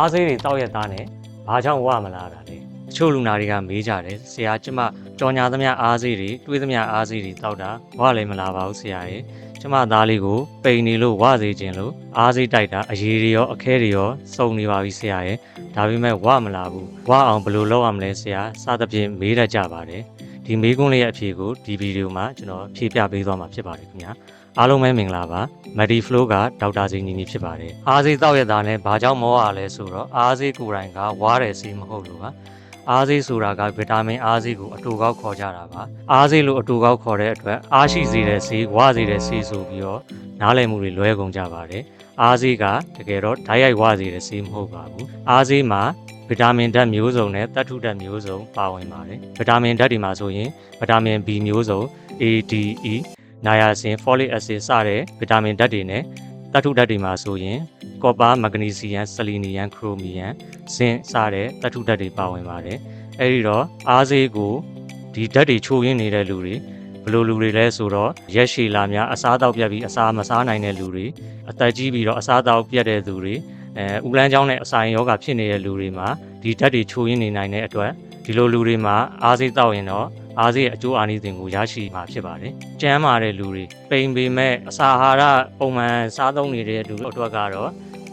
အားစေးတွေတောက်ရသားနဲ့ဘာကြောင့်ဝမလာတာလဲတချို့လူနာတွေကမေးကြတယ်ဆရာကျမကြော်ညာသမျှအားစေးတွေတွေးသမျှအားစေးတွေတောက်တာဝလည်းမလာပါဘူးဆရာရဲ့ကျမသားလေးကိုပိန်နေလို့ဝစေခြင်းလို့အားစေးတိုက်တာအရေးတွေရောအခဲတွေရောစုံနေပါပြီဆရာရဲ့ဒါပေမဲ့ဝမလာဘူးဝအောင်ဘယ်လိုလုပ်ရမလဲဆရာစသဖြင့်မေးတတ်ကြပါတယ်ဒီမေးခွန်းလေးရဲ့အဖြေကိုဒီဗီဒီယိုမှာကျွန်တော်ဖြေပြပေးသွားမှာဖြစ်ပါတယ်ခင်ဗျာ အားလုံးပဲမင်္ဂလာပါ Medi Flow ကဒေါက်တာဇင်ညီညီဖြစ်ပါတယ်အားစေးတောက်ရတာနဲ့ဘာကြောင့်မောရလဲဆိုတော့အားစေးကိုယ်တိုင်ကဝါတယ်စေးမဟုတ်လို့ပါအားစေးဆိုတာကဗီတာမင်အားစေးကိုအတူကောက်ခေါ်ကြတာပါအားစေးလို့အတူကောက်ခေါ်တဲ့အတွက်အားရှိစေတဲ့စေးဝါစေတဲ့စေးဆိုပြီးတော့နားလည်မှုတွေလွဲကုန်ကြပါတယ်အားစေးကတကယ်တော့ဓာတ်ရိုက်ဝါစေတဲ့စေးမဟုတ်ပါဘူးအားစေးမှာဗီတာမင်ဓာတ်မျိုးစုံနဲ့သတ္ထုဓာတ်မျိုးစုံပါဝင်ပါတယ်ဗီတာမင်ဓာတ်တွေမှာဆိုရင်ဗီတာမင် B မျိုးစုံ A D E နာယာဆင် folic acid စတဲ့ဗီတာမင်ဓာတ်တွေနဲ့သတ္ထုဓာတ်တွေမှာဆိုရင်ကော်ပါမဂနီဆီယမ်ဆလီနီယမ်ခရိုမီယမ်ဇင်စတဲ့သတ္ထုဓာတ်တွေပါဝင်ပါတယ်အဲဒီတော့အားစေးကိုဒီဓာတ်တွေချိုးရင်းနေတဲ့လူတွေဘယ်လိုလူတွေလဲဆိုတော့ရက်ရှည်လာများအစားအသောက်ပြတ်ပြီးအစာမစားနိုင်တဲ့လူတွေအသက်ကြီးပြီးတော့အစားအသောက်ပြတ်တဲ့သူတွေအဲဥလန်းချောင်းနဲ့အစာရင်ယောဂဖြစ်နေတဲ့လူတွေမှာဒီဓာတ်တွေချိုးရင်းနေနိုင်တဲ့အတွက်ဒီလိုလူတွေမှာအားစေးတောက်ရင်တော့ အားစေးရဲ့အကျိုးအာနိသင်ကိုရရှိမှာဖြစ်ပါတယ်။ကျန်းမာတဲ့လူတွေပိန်ပေမဲ့အစာအာဟာရပုံမှန်စားသုံးနေတဲ့လူတွေအတွက်ကတော့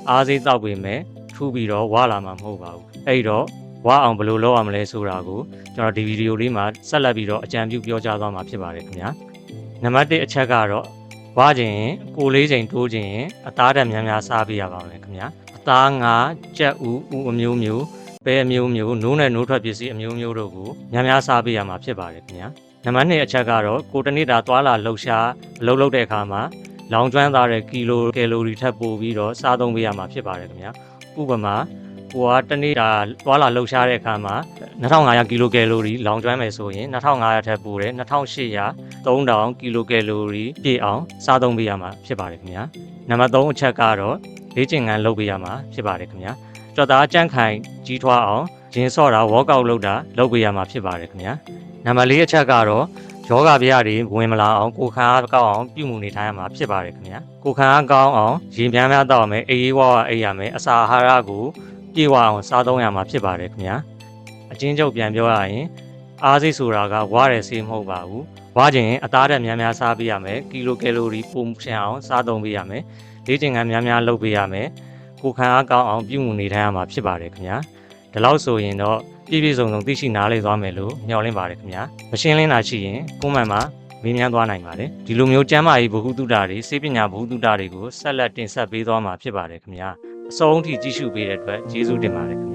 အားစေးတောက်ပေမဲ့ထူပြီးတော့ဝါလာမှာမဟုတ်ပါဘူး။အဲဒီတော့ဝါအောင်ဘယ်လိုလုပ်ရမလဲဆိုတာကိုကျွန်တော်ဒီဗီဒီယိုလေးမှာဆက်လက်ပြီးတော့အကြံပြုပြောကြားသွားမှာဖြစ်ပါတယ်ခင်ဗျာ။နံပါတ်1အချက်ကတော့ဝါခြင်းကိုလေးချိန်တိုးခြင်းအသားဓာတ်များများစားပေးရပါမယ်ခင်ဗျာ။အသားငါကြက်ဥဥအမျိုးမျိုး ပဲအမျိုးမျိုးနိုးနဲ့နိုးထွက်ပစ္စည်းအမျိုးမျိုးတို့ကိုများများစားပေးရမှာဖြစ်ပါတယ်ခင်ဗျာနံပါတ်2အချက်ကတော့ကိုတနေ့တာသွာလာလှုပ်ရှားအလုပ်လုပ်တဲ့အခါမှာလောင်ကျွမ်းသွားတဲ့ကီလိုကယ်လိုရီထပ်ပို့ပြီးတော့စားသုံးပေးရမှာဖြစ်ပါတယ်ခင်ဗျာဥပမာကိုကတနေ့တာသွာလာလှုပ်ရှားတဲ့အခါမှာ2500ကီလိုကယ်လိုရီလောင်ကျွမ်းမယ်ဆိုရင်2500ထပ်ပို့တယ်2800 3000ကီလိုကယ်လိုရီပြည့်အောင်စားသုံးပေးရမှာဖြစ်ပါတယ်ခင်ဗျာနံပါတ်3အချက်ကတော့လေ့ကျင့်ခန်းလုပ်ပေးရမှာဖြစ်ပါတယ်ခင်ဗျာ ကြော်သားကြန့်ခိုင်ကြီးထွားအောင်ဂျင်းဆော့တာဝေါကောက်လုပ်တာလုပ်ပေးရမှာဖြစ်ပါတယ်ခင်ဗျာနံပါတ်၄အချက်ကတော့ယောဂဗျာတွေဝင်မလာအောင်ကိုယ်ခံအားကောက်အောင်ပြုမှုနေထိုင်ရမှာဖြစ်ပါတယ်ခင်ဗျာကိုယ်ခံအားကောင်းအောင်ရေများများတောက်ရမယ်အေးအေးဝါးဝါအိပ်ရမယ်အစာအာဟာရကိုပြည့်ဝအောင်စားသုံးရမှာဖြစ်ပါတယ်ခင်ဗျာအချင်းချုပ်ပြန်ပြောရရင်အားစိတ်ဆိုတာကဝါတယ်စေးမဟုတ်ပါဘူးဝါခြင်းအသားဓာတ်များများစားပေးရမယ်ကီလိုကယ်လိုရီပုံချင်အောင်စားသုံးပေးရမယ်လေ့ကျင့်ခန်းများများလုပ်ပေးရမယ် ကိုယ်ခံအားကောင်းအောင်ပြုမှုနေထိုင်ရမှာဖြစ်ပါတယ်ခင်ဗျာဒီလောက်ဆိုရင်တော့ပြည့်ပြည့်စုံစုံသိရှိနားလည်သွားမယ်လို့မျှော်လင့်ပါတယ်ခင်ဗျာမရှင်းလင်းတာရှိရင်ကွန်မန့်မှာမေးမြန်းသွားနိုင်ပါတယ်ဒီလိုမျိုးကျမ်းမာရေးဗဟုသုတတွေစေပညာဗဟုသုတတွေကိုဆက်လက်တင်ဆက်ပေးသွားမှာဖြစ်ပါတယ်ခင်ဗျာအစုံအထိကြည့်ရှုပေးတဲ့အတွက်ကျေးဇူးတင်ပါတယ်